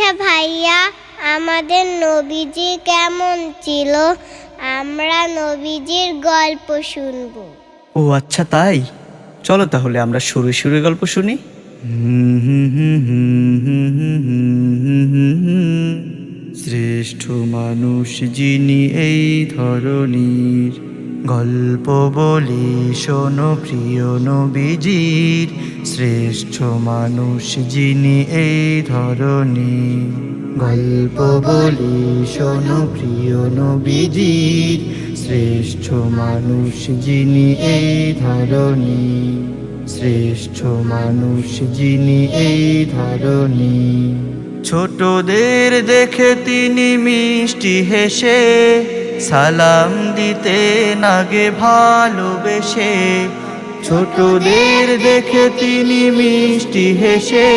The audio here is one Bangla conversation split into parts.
ভাইয়া আমাদের নবীজি কেমন ছিল? আমরা নবীজির গল্প শুনব। ও আচ্ছা তাই? চলো তাহলে আমরা শুরু শুরু গল্প শুনি। শ্রেষ্ঠ মানুষ যিনি এই ধরনীর গল্প বলি, শোনো প্রিয় নবীজির, শ্রেষ্ঠ মানুষ যিনি এই ধরনীর গল্প বলি, শোনো প্রিয় নবীজির, শ্রেষ্ঠ মানুষ যিনি এই ধরনী শ্রেষ্ঠ মানুষ যিনি এই ধরনী ছোটদের দেখে তিনি মিষ্টি হেসে, সালাম দিতে নাগে ভালোবেসে। ছোটদের দেখে তিনি মিষ্টি হেসে,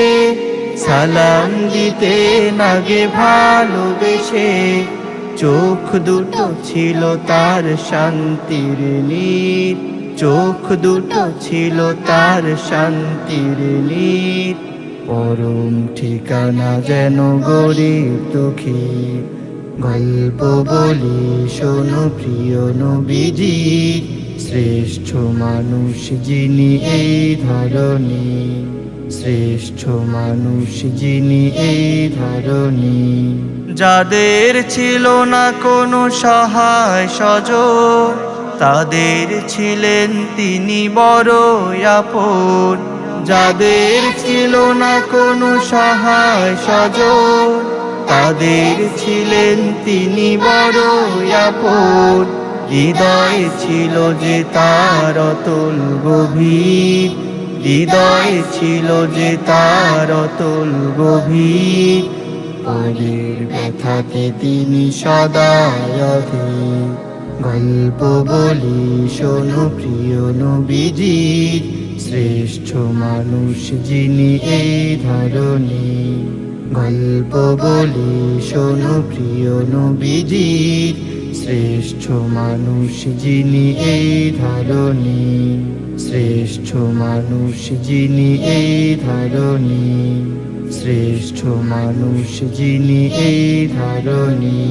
সালাম দিতে নাগে ভালোবেসে। চোখ দুটো ছিল তার শান্তির নীর, চোখ দুটো ছিল তার শান্তির নীর। পরম ঠিকানা যেন গরিব দুঃখী। গল্প বলি, শোনো প্রিয় নবীজি। শ্রেষ্ঠ মানুষ যিনি এই ধরনী শ্রেষ্ঠ মানুষ যিনি এই ধরনী যাদের ছিল না কোনো সহায় সজ তাদের ছিলেন তিনি বড় আপন। যাদের ছিল না কোনো সহায় সজ তাদের ছিলেন তিনি বড় আপন। হৃদয় ছিল যে তার অতল গভীর, হৃদয় ছিল যে তার অতল গভীর। পরের ব্যথাতে তিনি সদায় গল্প বলি, শোনো প্রিয় নবীজির শ্রেষ্ঠ মানুষ যিনি এই ধরনী গল্প বলি শোনো প্রিয় নবীজির। শ্রেষ্ঠ মানুষ যিনি এই ধরনী শ্রেষ্ঠ মানুষ যিনি এই ধরনী শ্রেষ্ঠ মানুষ যিনি এই ধরনী